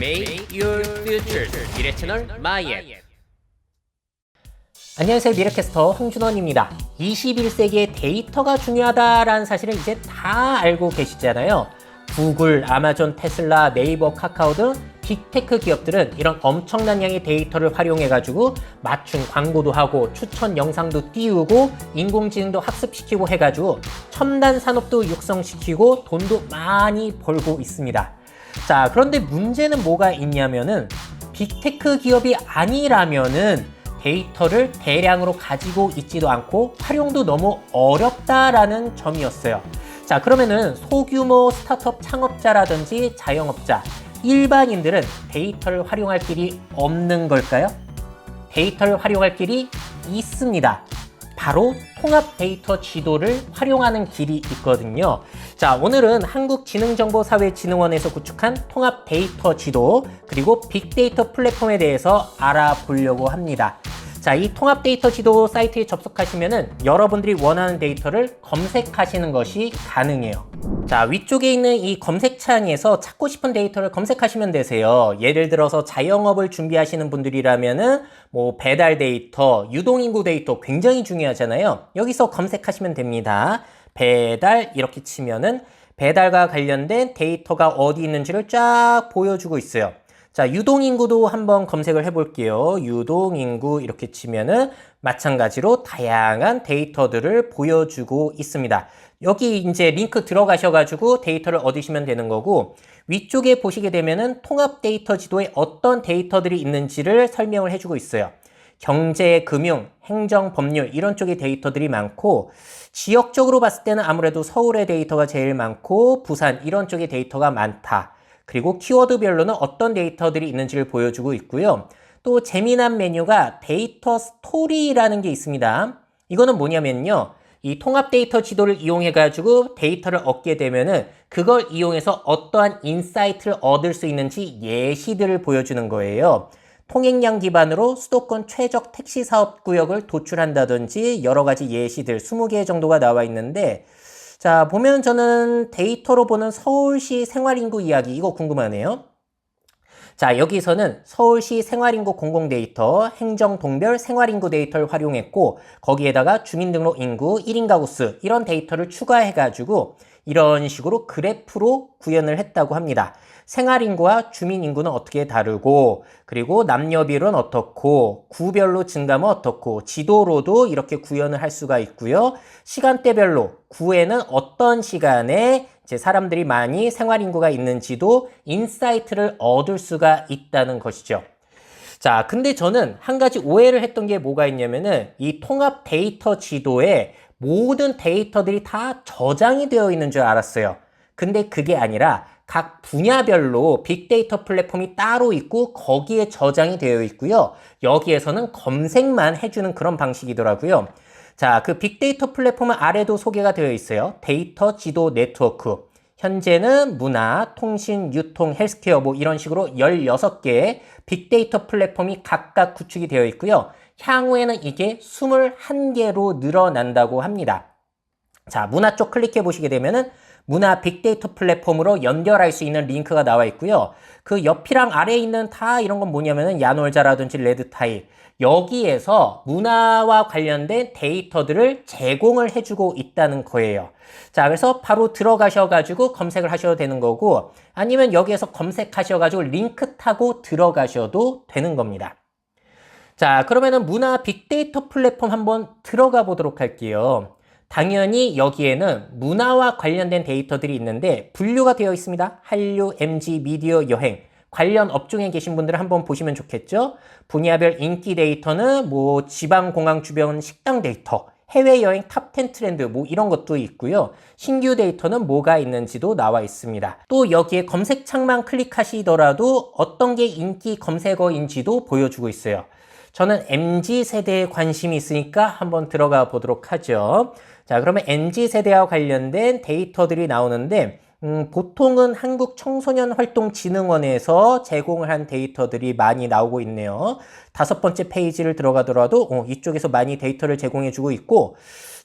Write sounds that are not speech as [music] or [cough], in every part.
Make your future 미래 채널 마이앱 안녕하세요 미래캐스터 홍준원입니다. 21세기에 데이터가 중요하다라는 사실을 이제 다 알고 계시잖아요. 구글, 아마존, 테슬라, 네이버, 카카오 등 빅테크 기업들은 이런 엄청난 양의 데이터를 활용해 가지고 맞춤 광고도 하고 추천 영상도 띄우고 인공지능도 학습시키고 해 가지고 첨단 산업도 육성시키고 돈도 많이 벌고 있습니다 자 그런데 문제는 뭐가 있냐면은 빅테크 기업이 아니라면은 데이터를 대량으로 가지고 있지도 않고 활용도 너무 어렵다라는 점이었어요. 자, 그러면은 소규모 스타트업 창업자라든지 자영업자, 일반인들은 데이터를 활용할 길이 없는 걸까요? 데이터를 활용할 길이 있습니다. 바로 통합 데이터 지도를 활용하는 길이 있거든요. 자, 오늘은 한국지능정보사회진흥원에서 구축한 통합 데이터 지도 그리고 빅데이터 플랫폼에 대해서 알아보려고 합니다. 자, 이 통합 데이터 지도 사이트에 접속하시면은 여러분들이 원하는 데이터를 검색하시는 것이 가능해요. 자, 위쪽에 있는 이 검색창에서 찾고 싶은 데이터를 검색하시면 되세요. 예를 들어서 자영업을 준비하시는 분들이라면은 뭐 배달 데이터, 유동인구 데이터 굉장히 중요하잖아요. 여기서 검색하시면 됩니다. 배달 이렇게 치면은 배달과 관련된 데이터가 어디 있는지를 쫙 보여주고 있어요. 자, 유동인구도 한번 검색을 해볼게요. 유동인구 이렇게 치면은 마찬가지로 다양한 데이터들을 보여주고 있습니다. 여기 이제 링크 들어가셔가지고 데이터를 얻으시면 되는 거고 위쪽에 보시게 되면은 통합 데이터 지도에 어떤 데이터들이 있는지를 설명을 해주고 있어요. 경제, 금융, 행정, 법률 이런 쪽의 데이터들이 많고 지역적으로 봤을 때는 아무래도 서울의 데이터가 제일 많고 부산 이런 쪽의 데이터가 많다. 그리고 키워드별로는 어떤 데이터들이 있는지를 보여주고 있고요. 또 재미난 메뉴가 데이터 스토리라는 게 있습니다. 이거는 뭐냐면요. 이 통합 데이터 지도를 이용해 가지고 데이터를 얻게 되면은 그걸 이용해서 어떠한 인사이트를 얻을 수 있는지 예시들을 보여주는 거예요. 통행량 기반으로 수도권 최적 택시 사업 구역을 도출한다든지 여러 가지 예시들 20개 정도가 나와 있는데 자, 보면 저는 데이터로 보는 서울시 생활인구 이야기 이거 궁금하네요. 자, 여기서는 서울시 생활인구 공공 데이터, 행정 동별 생활인구 데이터를 활용했고 거기에다가 주민등록 인구, 1인 가구 수 이런 데이터를 추가해 가지고 이런 식으로 그래프로 구현을 했다고 합니다. 생활인구와 주민인구는 어떻게 다르고 그리고 남녀 비율은 어떻고 구별로 증가면 어떻고 지도로도 이렇게 구현을 할 수가 있고요. 시간대별로 구에는 어떤 시간에 사람들이 많이 생활인구가 있는지도 인사이트를 얻을 수가 있다는 것이죠. 자, 근데 저는 한 가지 오해를 했던 게 뭐가 있냐면은 이 통합 데이터 지도에 모든 데이터들이 다 저장이 되어 있는 줄 알았어요. 근데 그게 아니라 각 분야별로 빅데이터 플랫폼이 따로 있고 거기에 저장이 되어 있고요. 여기에서는 검색만 해주는 그런 방식이더라고요. 자, 그 빅데이터 플랫폼은 아래도 소개가 되어 있어요. 데이터 지도 네트워크. 현재는 문화, 통신, 유통, 헬스케어 뭐 이런 식으로 16개의 빅데이터 플랫폼이 각각 구축이 되어 있고요. 향후에는 이게 21개로 늘어난다고 합니다. 자, 문화 쪽 클릭해 보시게 되면은 문화 빅데이터 플랫폼으로 연결할 수 있는 링크가 나와 있고요. 그 옆이랑 아래에 있는 다 이런 건 뭐냐면은 야놀자라든지 레드타일 여기에서 문화와 관련된 데이터들을 제공을 해주고 있다는 거예요. 자, 그래서 바로 들어가셔가지고 검색을 하셔도 되는 거고 아니면 여기에서 검색하셔가지고 링크 타고 들어가셔도 되는 겁니다. 자, 그러면은 문화 빅데이터 플랫폼 한번 들어가 보도록 할게요. 당연히 여기에는 문화와 관련된 데이터들이 있는데 분류가 되어 있습니다. 한류, MG, 미디어, 여행. 관련 업종에 계신 분들은 한번 보시면 좋겠죠. 분야별 인기 데이터는 뭐 지방 공항 주변 식당 데이터, 해외여행 탑10 트렌드 뭐 이런 것도 있고요. 신규 데이터는 뭐가 있는지도 나와 있습니다. 또 여기에 검색창만 클릭하시더라도 어떤 게 인기 검색어인지도 보여주고 있어요. 저는 MZ 세대에 관심이 있으니까 한번 들어가 보도록 하죠. 자, 그러면 MZ 세대와 관련된 데이터들이 나오는데 음, 보통은 한국 청소년 활동 진흥원에서 제공을 한 데이터들이 많이 나오고 있네요. 다섯 번째 페이지를 들어가더라도 어, 이쪽에서 많이 데이터를 제공해주고 있고,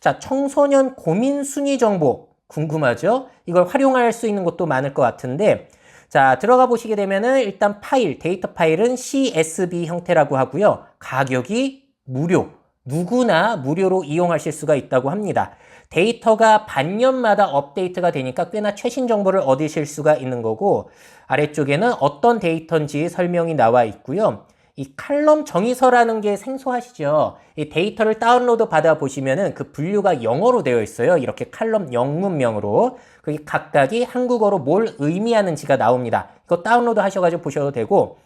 자 청소년 고민 순위 정보 궁금하죠? 이걸 활용할 수 있는 것도 많을 것 같은데 자, 들어가 보시게 되면은 일단 파일, 데이터 파일은 CSV 형태라고 하고요. 가격이 무료. 누구나 무료로 이용하실 수가 있다고 합니다. 데이터가 반년마다 업데이트가 되니까 꽤나 최신 정보를 얻으실 수가 있는 거고 아래쪽에는 어떤 데이터인지 설명이 나와 있고요. 이 칼럼 정의서라는 게 생소하시죠? 이 데이터를 다운로드 받아 보시면은 그 분류가 영어로 되어 있어요. 이렇게 칼럼 영문명으로. 그게 각각이 한국어로 뭘 의미하는지가 나옵니다. 이거 다운로드 하셔가지고 보셔도 되고,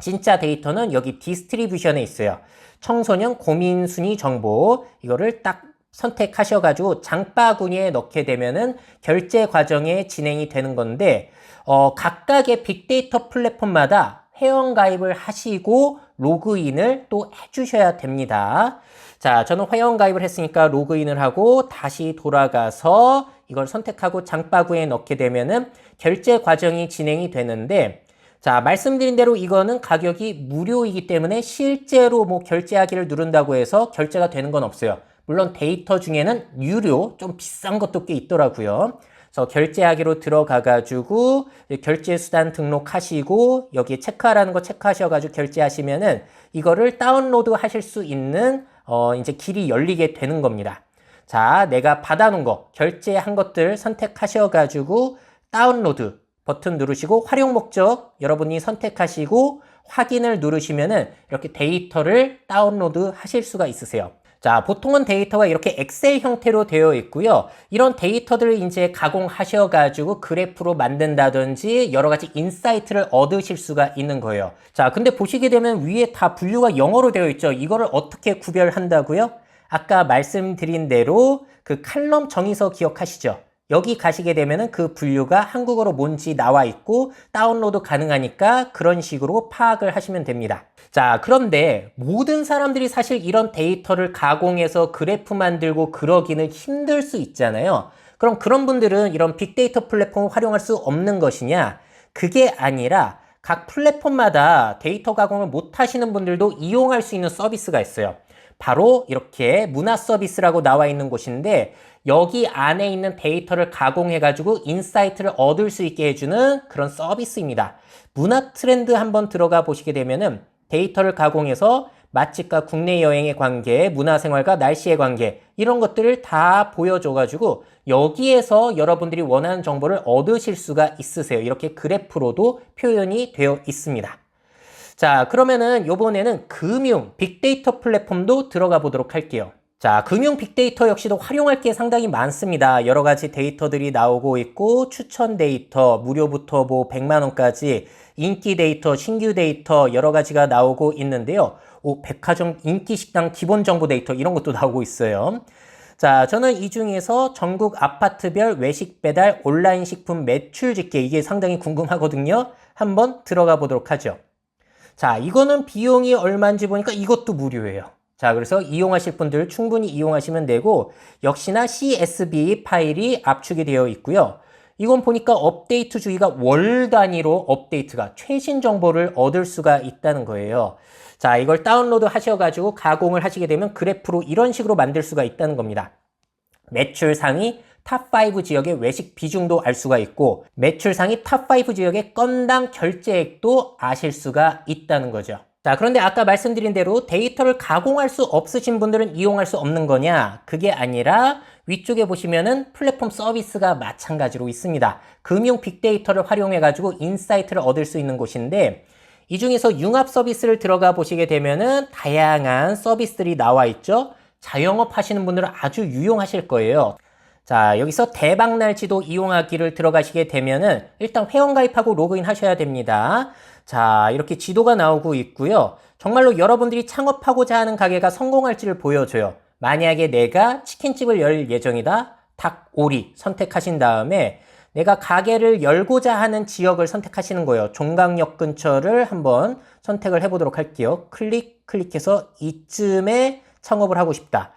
진짜 데이터는 여기 디스트리뷰션에 있어요. 청소년 고민 순위 정보. 이거를 딱 선택하셔가지고 장바구니에 넣게 되면은 결제 과정에 진행이 되는 건데, 어, 각각의 빅데이터 플랫폼마다 회원 가입을 하시고 로그인을 또 해주셔야 됩니다. 자, 저는 회원 가입을 했으니까 로그인을 하고 다시 돌아가서 이걸 선택하고 장바구니에 넣게 되면은 결제 과정이 진행이 되는데 자, 말씀드린 대로 이거는 가격이 무료이기 때문에 실제로 뭐 결제하기를 누른다고 해서 결제가 되는 건 없어요. 물론 데이터 중에는 유료, 좀 비싼 것도 꽤 있더라고요. 그래서 결제하기로 들어가가지고 결제 수단 등록하시고 여기 체크하라는 거 체크하셔가지고 결제하시면은 이거를 다운로드 하실 수 있는 어 이제 길이 열리게 되는 겁니다. 자, 내가 받아놓은 거 결제한 것들 선택하셔가지고 다운로드 버튼 누르시고 활용 목적 여러분이 선택하시고 확인을 누르시면은 이렇게 데이터를 다운로드 하실 수가 있으세요. 자, 보통은 데이터가 이렇게 엑셀 형태로 되어 있고요. 이런 데이터들을 이제 가공하셔 가지고 그래프로 만든다든지 여러 가지 인사이트를 얻으실 수가 있는 거예요. 자, 근데 보시게 되면 위에 다 분류가 영어로 되어 있죠. 이거를 어떻게 구별한다고요? 아까 말씀드린 대로 그 칼럼 정의서 기억하시죠? 여기 가시게 되면은 그 분류가 한국어로 뭔지 나와 있고 다운로드 가능하니까 그런 식으로 파악을 하시면 됩니다. 자, 그런데 모든 사람들이 사실 이런 데이터를 가공해서 그래프 만들고 그러기는 힘들 수 있잖아요. 그럼 그런 분들은 이런 빅데이터 플랫폼을 활용할 수 없는 것이냐? 그게 아니라 각 플랫폼마다 데이터 가공을 못 하시는 분들도 이용할 수 있는 서비스가 있어요. 바로 이렇게 문화 서비스라고 나와 있는 곳인데 여기 안에 있는 데이터를 가공해가지고 인사이트를 얻을 수 있게 해주는 그런 서비스입니다. 문화 트렌드 한번 들어가 보시게 되면은 데이터를 가공해서 맛집과 국내 여행의 관계, 문화생활과 날씨의 관계 이런 것들을 다 보여줘가지고 여기에서 여러분들이 원하는 정보를 얻으실 수가 있으세요. 이렇게 그래프로도 표현이 되어 있습니다. 자, 그러면은 요번에는 금융 빅데이터 플랫폼도 들어가 보도록 할게요. 자, 금융 빅데이터 역시도 활용할 게 상당히 많습니다. 여러 가지 데이터들이 나오고 있고 추천 데이터, 무료부터 뭐 100만 원까지 인기 데이터, 신규 데이터 여러 가지가 나오고 있는데요. 오, 백화점 인기 식당 기본 정보 데이터 이런 것도 나오고 있어요. 자, 저는 이 중에서 전국 아파트별 외식 배달 온라인 식품 매출 집계 이게 상당히 궁금하거든요. 한번 들어가 보도록 하죠. 자, 이거는 비용이 얼마인지 보니까 이것도 무료예요. 자, 그래서 이용하실 분들 충분히 이용하시면 되고, 역시나 CSV 파일이 압축이 되어 있고요. 이건 보니까 업데이트 주기가 월 단위로 업데이트가 최신 정보를 얻을 수가 있다는 거예요. 자, 이걸 다운로드 하셔가지고 가공을 하시게 되면 그래프로 이런 식으로 만들 수가 있다는 겁니다. 매출 상위 탑5 지역의 외식 비중도 알 수가 있고 매출 상위 탑5 지역의 건당 결제액도 아실 수가 있다는 거죠. 자, 그런데 아까 말씀드린 대로 데이터를 가공할 수 없으신 분들은 이용할 수 없는 거냐? 그게 아니라 위쪽에 보시면은 플랫폼 서비스가 마찬가지로 있습니다. 금융 빅데이터를 활용해가지고 인사이트를 얻을 수 있는 곳인데 이 중에서 융합 서비스를 들어가 보시게 되면은 다양한 서비스들이 나와 있죠. 자영업 하시는 분들은 아주 유용하실 거예요. 자, 여기서 대박날지도 이용하기를 들어가시게 되면은 일단 회원 가입하고 로그인 하셔야 됩니다. 자, 이렇게 지도가 나오고 있고요. 정말로 여러분들이 창업하고자 하는 가게가 성공할지를 보여줘요. 만약에 내가 치킨집을 열 예정이다. 닭, 오리 선택하신 다음에 내가 가게를 열고자 하는 지역을 선택하시는 거예요. 종강역 근처를 한번 선택을 해보도록 할게요. 클릭, 클릭해서 이쯤에 창업을 하고 싶다.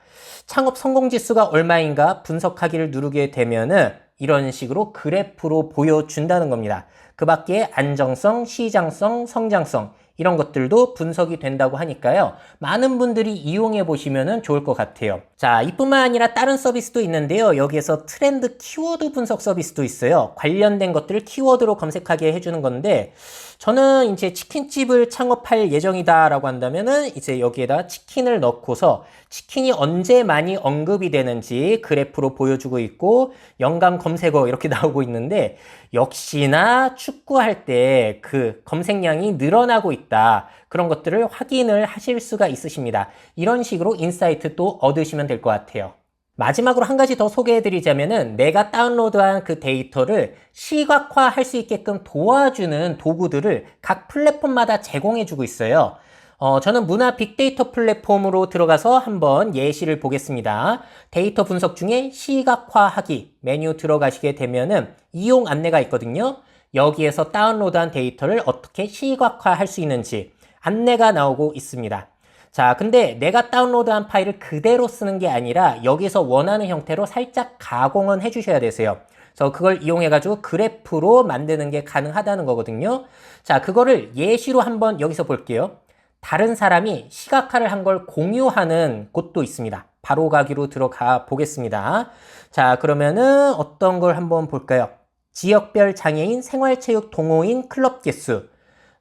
창업 성공 지수가 얼마인가 분석하기를 누르게 되면은 이런 식으로 그래프로 보여준다는 겁니다. 그 밖에 안정성, 시장성, 성장성 이런 것들도 분석이 된다고 하니까요. 많은 분들이 이용해 보시면 좋을 것 같아요. 자, 이뿐만 아니라 다른 서비스도 있는데요. 여기에서 트렌드 키워드 분석 서비스도 있어요. 관련된 것들을 키워드로 검색하게 해주는 건데, 저는 이제 치킨집을 창업할 예정이다라고 한다면은 이제 여기에다 치킨을 넣고서 치킨이 언제 많이 언급이 되는지 그래프로 보여주고 있고 연관 검색어 이렇게 [laughs] 나오고 있는데 역시나 축구할 때 그 검색량이 늘어나고 있다. 그런 것들을 확인을 하실 수가 있으십니다. 이런 식으로 인사이트 또 얻으시면 될 것 같아요. 마지막으로 한 가지 더 소개해 드리자면은 내가 다운로드한 그 데이터를 시각화 할 수 있게끔 도와주는 도구들을 각 플랫폼마다 제공해 주고 있어요. 어, 저는 문화 빅데이터 플랫폼으로 들어가서 한번 예시를 보겠습니다. 데이터 분석 중에 시각화하기 메뉴 들어가시게 되면은 이용 안내가 있거든요. 여기에서 다운로드한 데이터를 어떻게 시각화할 수 있는지 안내가 나오고 있습니다. 자, 근데 내가 다운로드한 파일을 그대로 쓰는 게 아니라 여기서 원하는 형태로 살짝 가공은 해주셔야 되세요. 그래서 그걸 이용해가지고 그래프로 만드는 게 가능하다는 거거든요. 자, 그거를 예시로 한번 여기서 볼게요. 다른 사람이 시각화를 한 걸 공유하는 곳도 있습니다. 바로 가기로 들어가 보겠습니다. 자, 그러면은 어떤 걸 한번 볼까요? 지역별 장애인 생활체육 동호인 클럽 개수.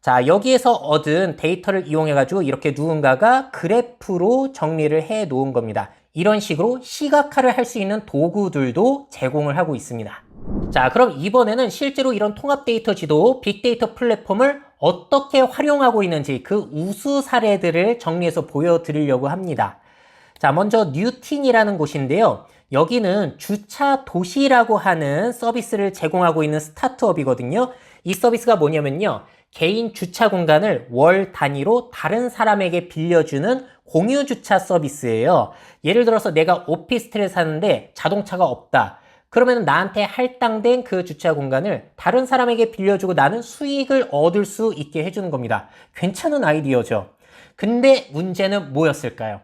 자, 여기에서 얻은 데이터를 이용해가지고 이렇게 누군가가 그래프로 정리를 해 놓은 겁니다. 이런 식으로 시각화를 할 수 있는 도구들도 제공을 하고 있습니다. 자, 그럼 이번에는 실제로 이런 통합 데이터 지도 빅데이터 플랫폼을 어떻게 활용하고 있는지 그 우수 사례들을 정리해서 보여드리려고 합니다. 자, 먼저 뉴틴이라는 곳인데요. 여기는 주차 도시라고 하는 서비스를 제공하고 있는 스타트업이거든요. 이 서비스가 뭐냐면요. 개인 주차 공간을 월 단위로 다른 사람에게 빌려주는 공유 주차 서비스예요. 예를 들어서 내가 오피스텔에 사는데 자동차가 없다. 그러면 나한테 할당된 그 주차 공간을 다른 사람에게 빌려주고 나는 수익을 얻을 수 있게 해주는 겁니다. 괜찮은 아이디어죠. 근데 문제는 뭐였을까요?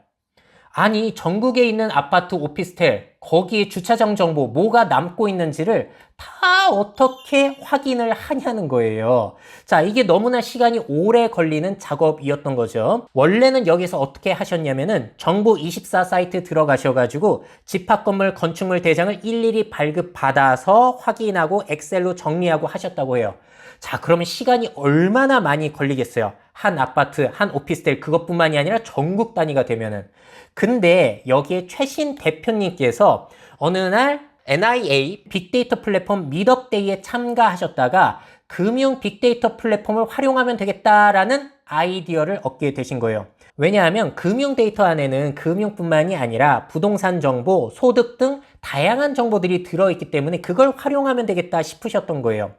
아니, 전국에 있는 아파트 오피스텔, 거기에 주차장 정보, 뭐가 남고 있는지를 다 어떻게 확인을 하냐는 거예요. 자, 이게 너무나 시간이 오래 걸리는 작업이었던 거죠. 원래는 여기서 어떻게 하셨냐면은 정부24 사이트 들어가셔 가지고 집합 건물 건축물 대장을 일일이 발급 받아서 확인하고 엑셀로 정리하고 하셨다고 해요. 자, 그러면 시간이 얼마나 많이 걸리겠어요? 한 아파트, 한 오피스텔 그것뿐만이 아니라 전국 단위가 되면은. 근데 여기에 최신 대표님께서 어느 날 NIA 빅데이터 플랫폼 미덕데이에 참가하셨다가 금융 빅데이터 플랫폼을 활용하면 되겠다라는 아이디어를 얻게 되신 거예요. 왜냐하면 금융 데이터 안에는 금융뿐만이 아니라 부동산 정보, 소득 등 다양한 정보들이 들어있기 때문에 그걸 활용하면 되겠다 싶으셨던 거예요.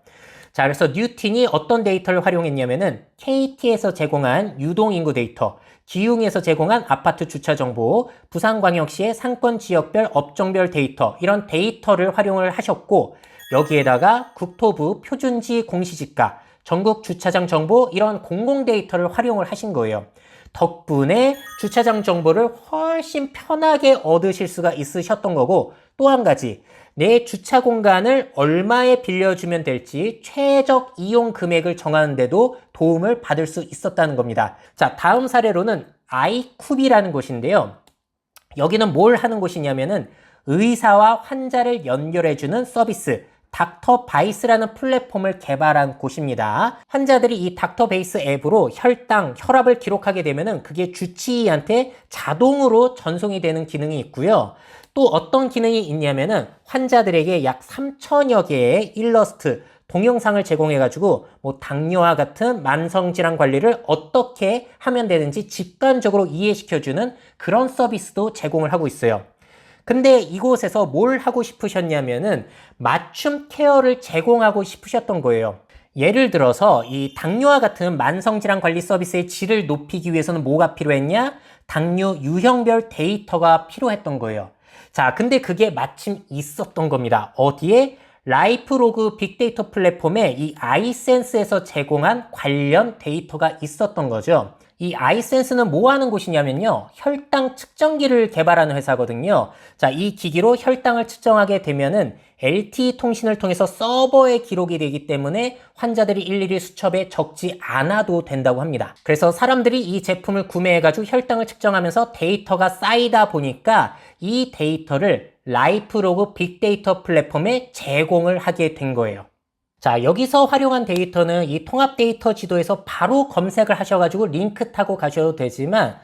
자, 그래서 뉴틴이 어떤 데이터를 활용했냐면은 KT에서 제공한 유동인구 데이터, 기흥에서 제공한 아파트 주차 정보, 부산광역시의 상권 지역별 업종별 데이터, 이런 데이터를 활용을 하셨고, 여기에다가 국토부 표준지 공시지가, 전국 주차장 정보, 이런 공공 데이터를 활용을 하신 거예요. 덕분에 주차장 정보를 훨씬 편하게 얻으실 수가 있으셨던 거고, 또 한 가지, 내 주차 공간을 얼마에 빌려주면 될지 최적 이용 금액을 정하는데도 도움을 받을 수 있었다는 겁니다. 자, 다음 사례로는 아이쿠비라는 곳인데요. 여기는 뭘 하는 곳이냐면은 의사와 환자를 연결해주는 서비스, 닥터 바이스라는 플랫폼을 개발한 곳입니다. 환자들이 이 닥터 베이스 앱으로 혈당, 혈압을 기록하게 되면은 그게 주치의한테 자동으로 전송이 되는 기능이 있고요. 또 어떤 기능이 있냐면은 환자들에게 약 3천여 개의 일러스트, 동영상을 제공해가지고 뭐 당뇨와 같은 만성질환 관리를 어떻게 하면 되는지 직관적으로 이해시켜주는 그런 서비스도 제공을 하고 있어요. 근데 이곳에서 뭘 하고 싶으셨냐면은 맞춤 케어를 제공하고 싶으셨던 거예요. 예를 들어서 이 당뇨와 같은 만성질환 관리 서비스의 질을 높이기 위해서는 뭐가 필요했냐? 당뇨 유형별 데이터가 필요했던 거예요. 자, 근데 그게 마침 있었던 겁니다. 어디에? 라이프로그 빅데이터 플랫폼에 이 아이센스에서 제공한 관련 데이터가 있었던 거죠. 이 아이센스는 뭐 하는 곳이냐면요. 혈당 측정기를 개발하는 회사거든요. 자, 이 기기로 혈당을 측정하게 되면은 LTE 통신을 통해서 서버에 기록이 되기 때문에 환자들이 일일이 수첩에 적지 않아도 된다고 합니다. 그래서 사람들이 이 제품을 구매해가지고 혈당을 측정하면서 데이터가 쌓이다 보니까 이 데이터를 라이프로그 빅데이터 플랫폼에 제공을 하게 된 거예요. 자, 여기서 활용한 데이터는 이 통합 데이터 지도에서 바로 검색을 하셔가지고 링크 타고 가셔도 되지만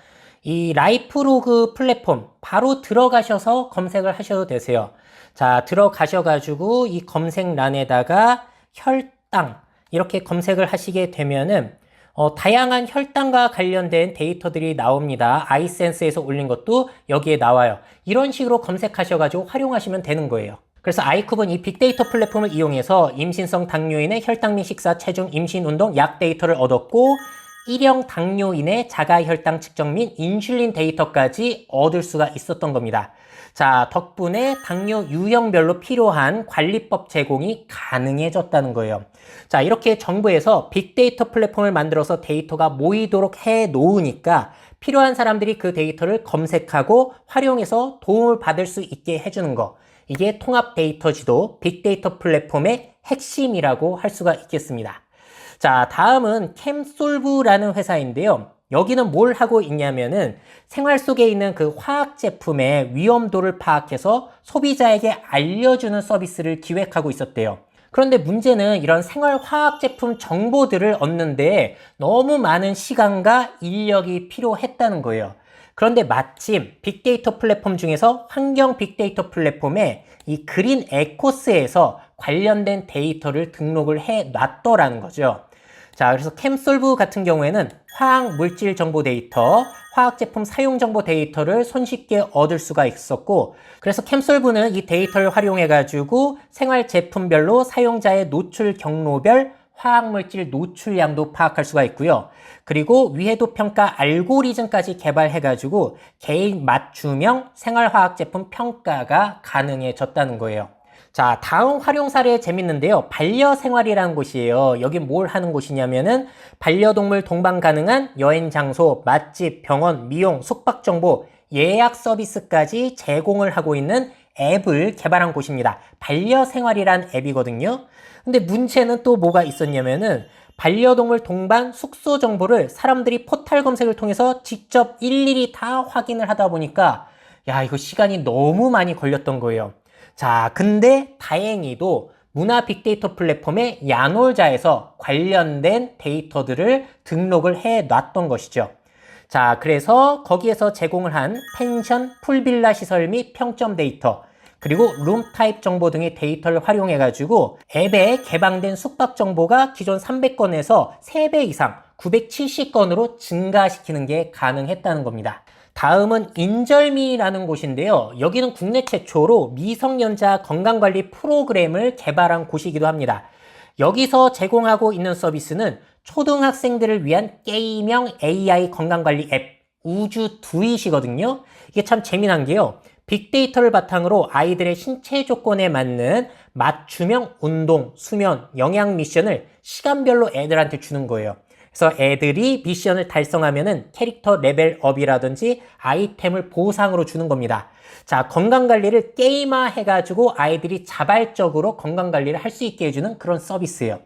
이 라이프로그 플랫폼 바로 들어가셔서 검색을 하셔도 되세요. 자, 들어가셔가지고 이 검색란에다가 혈당 이렇게 검색을 하시게 되면은 어, 다양한 혈당과 관련된 데이터들이 나옵니다. 아이센스에서 올린 것도 여기에 나와요. 이런 식으로 검색하셔가지고 활용하시면 되는 거예요. 그래서 아이쿱은 이 빅데이터 플랫폼을 이용해서 임신성 당뇨인의 혈당 및 식사, 체중, 임신 운동, 약 데이터를 얻었고 일형 당뇨인의 자가 혈당 측정 및 인슐린 데이터까지 얻을 수가 있었던 겁니다. 자, 덕분에 당뇨 유형별로 필요한 관리법 제공이 가능해졌다는 거예요. 자, 이렇게 정부에서 빅데이터 플랫폼을 만들어서 데이터가 모이도록 해 놓으니까 필요한 사람들이 그 데이터를 검색하고 활용해서 도움을 받을 수 있게 해주는 거. 이게 통합 데이터 지도 빅데이터 플랫폼의 핵심이라고 할 수가 있겠습니다. 자, 다음은 캠솔브라는 회사인데요. 여기는 뭘 하고 있냐면은 생활 속에 있는 그 화학 제품의 위험도를 파악해서 소비자에게 알려주는 서비스를 기획하고 있었대요. 그런데 문제는 이런 생활 화학 제품 정보들을 얻는데 너무 많은 시간과 인력이 필요했다는 거예요. 그런데 마침 빅데이터 플랫폼 중에서 환경 빅데이터 플랫폼에 이 그린 에코스에서 관련된 데이터를 등록을 해 놨더라는 거죠. 자, 그래서 캠솔브 같은 경우에는 화학 물질 정보 데이터, 화학 제품 사용 정보 데이터를 손쉽게 얻을 수가 있었고, 그래서 캠솔브는 이 데이터를 활용해 가지고 생활 제품별로 사용자의 노출 경로별 화학 물질 노출량도 파악할 수가 있고요. 그리고 위해도 평가 알고리즘까지 개발해 가지고 개인 맞춤형 생활화학 제품 평가가 가능해졌다는 거예요. 자, 다음 활용 사례 재밌는데요. 반려생활이라는 곳이에요. 여기 뭘 하는 곳이냐면은 반려동물 동반 가능한 여행 장소, 맛집, 병원, 미용, 숙박 정보, 예약 서비스까지 제공을 하고 있는 앱을 개발한 곳입니다. 반려생활이란 앱이거든요. 근데 문제는 또 뭐가 있었냐면은 반려동물 동반 숙소 정보를 사람들이 포탈 검색을 통해서 직접 일일이 다 확인을 하다 보니까 야, 이거 시간이 너무 많이 걸렸던 거예요. 자, 근데 다행히도 문화 빅데이터 플랫폼의 야놀자에서 관련된 데이터들을 등록을 해 놨던 것이죠. 자, 그래서 거기에서 제공을 한 펜션, 풀빌라 시설 및 평점 데이터, 그리고 룸 타입 정보 등의 데이터를 활용해 가지고 앱에 개방된 숙박 정보가 기존 300건에서 3배 이상 970건으로 증가시키는 게 가능했다는 겁니다. 다음은 인절미라는 곳인데요. 여기는 국내 최초로 미성년자 건강관리 프로그램을 개발한 곳이기도 합니다. 여기서 제공하고 있는 서비스는 초등학생들을 위한 게임형 AI 건강관리 앱 우주 두잇이거든요. 이게 참 재미난 게요. 빅데이터를 바탕으로 아이들의 신체 조건에 맞는 맞춤형 운동, 수면, 영양 미션을 시간별로 애들한테 주는 거예요. 그래서 애들이 미션을 달성하면은 캐릭터 레벨업이라든지 아이템을 보상으로 주는 겁니다. 자, 건강관리를 게임화 해가지고 아이들이 자발적으로 건강관리를 할 수 있게 해주는 그런 서비스예요.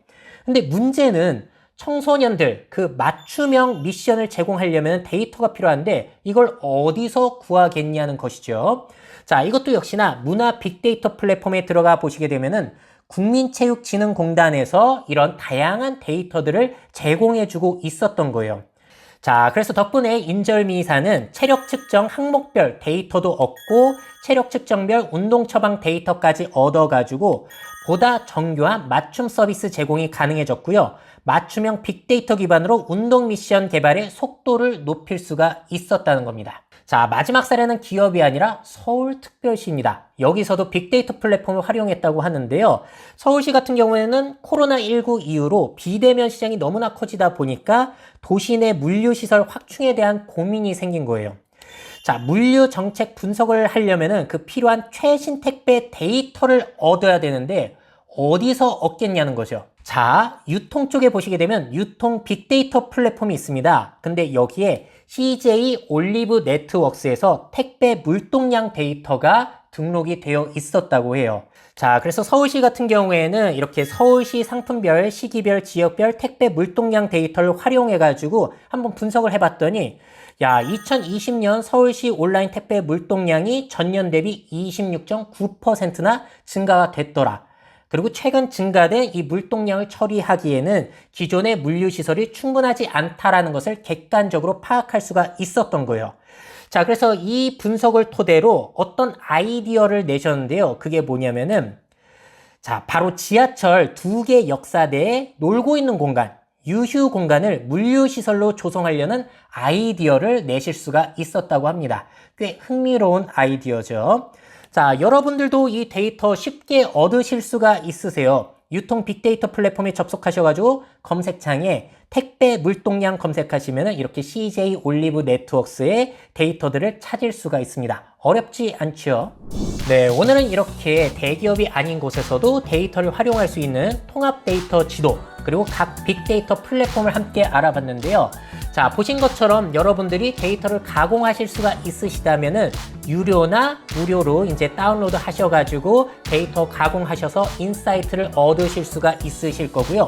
근데 문제는 청소년들 그 맞춤형 미션을 제공하려면 데이터가 필요한데 이걸 어디서 구하겠냐는 것이죠. 자, 이것도 역시나 문화 빅데이터 플랫폼에 들어가 보시게 되면은 국민체육진흥공단에서 이런 다양한 데이터들을 제공해주고 있었던 거예요. 자, 그래서 덕분에 인절미사는 체력 측정 항목별 데이터도 얻고 체력 측정별 운동 처방 데이터까지 얻어가지고 보다 정교한 맞춤 서비스 제공이 가능해졌고요. 맞춤형 빅데이터 기반으로 운동 미션 개발의 속도를 높일 수가 있었다는 겁니다. 자, 마지막 사례는 기업이 아니라 서울특별시입니다. 여기서도 빅데이터 플랫폼을 활용했다고 하는데요. 서울시 같은 경우에는 코로나19 이후로 비대면 시장이 너무나 커지다 보니까 도시 내 물류시설 확충에 대한 고민이 생긴 거예요. 자, 물류 정책 분석을 하려면은 그 필요한 최신 택배 데이터를 얻어야 되는데 어디서 얻겠냐는 거죠. 자, 유통 쪽에 보시게 되면 유통 빅데이터 플랫폼이 있습니다. 근데 여기에 CJ 올리브 네트워크스에서 택배 물동량 데이터가 등록이 되어 있었다고 해요. 자, 그래서 서울시 같은 경우에는 이렇게 서울시 상품별, 시기별, 지역별 택배 물동량 데이터를 활용해가지고 한번 분석을 해봤더니 야, 2020년 서울시 온라인 택배 물동량이 전년 대비 26.9%나 증가가 됐더라. 그리고 최근 증가된 이 물동량을 처리하기에는 기존의 물류시설이 충분하지 않다라는 것을 객관적으로 파악할 수가 있었던 거예요. 자, 그래서 이 분석을 토대로 어떤 아이디어를 내셨는데요. 그게 뭐냐면은, 자, 바로 지하철 두 개 역사대에 놀고 있는 공간, 유휴 공간을 물류시설로 조성하려는 아이디어를 내실 수가 있었다고 합니다. 꽤 흥미로운 아이디어죠. 자, 여러분들도 이 데이터 쉽게 얻으실 수가 있으세요. 유통 빅데이터 플랫폼에 접속하셔가지고 검색창에 택배 물동량 검색하시면 이렇게 CJ 올리브 네트워크스의 데이터들을 찾을 수가 있습니다. 어렵지 않죠? 네, 오늘은 이렇게 대기업이 아닌 곳에서도 데이터를 활용할 수 있는 통합 데이터 지도 그리고 각 빅데이터 플랫폼을 함께 알아봤는데요. 자, 보신 것처럼 여러분들이 데이터를 가공하실 수가 있으시다면은 유료나 무료로 이제 다운로드 하셔가지고 데이터 가공하셔서 인사이트를 얻으실 수가 있으실 거고요.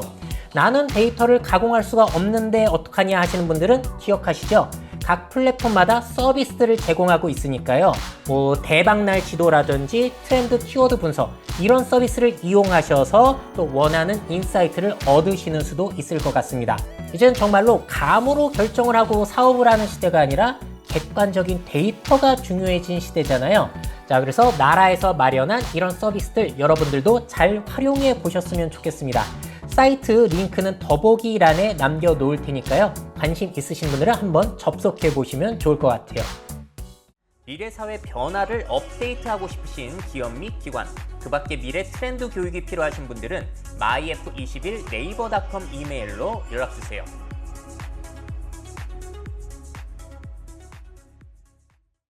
나는 데이터를 가공할 수가 없는데 어떡하냐 하시는 분들은 기억하시죠? 각 플랫폼마다 서비스들을 제공하고 있으니까요. 뭐 대박날 지도라든지 트렌드 키워드 분석 이런 서비스를 이용하셔서 또 원하는 인사이트를 얻으시는 수도 있을 것 같습니다. 이제는 정말로 감으로 결정을 하고 사업을 하는 시대가 아니라 객관적인 데이터가 중요해진 시대잖아요. 자, 그래서 나라에서 마련한 이런 서비스들 여러분들도 잘 활용해 보셨으면 좋겠습니다. 사이트 링크는 더보기란에 남겨놓을 테니까요. 관심 있으신 분들은 한번 접속해 보시면 좋을 것 같아요. 미래 사회 변화를 업데이트하고 싶으신 기업 및 기관, 그 밖에 미래 트렌드 교육이 필요하신 분들은 myf21 네이버닷컴 이메일로 연락 주세요.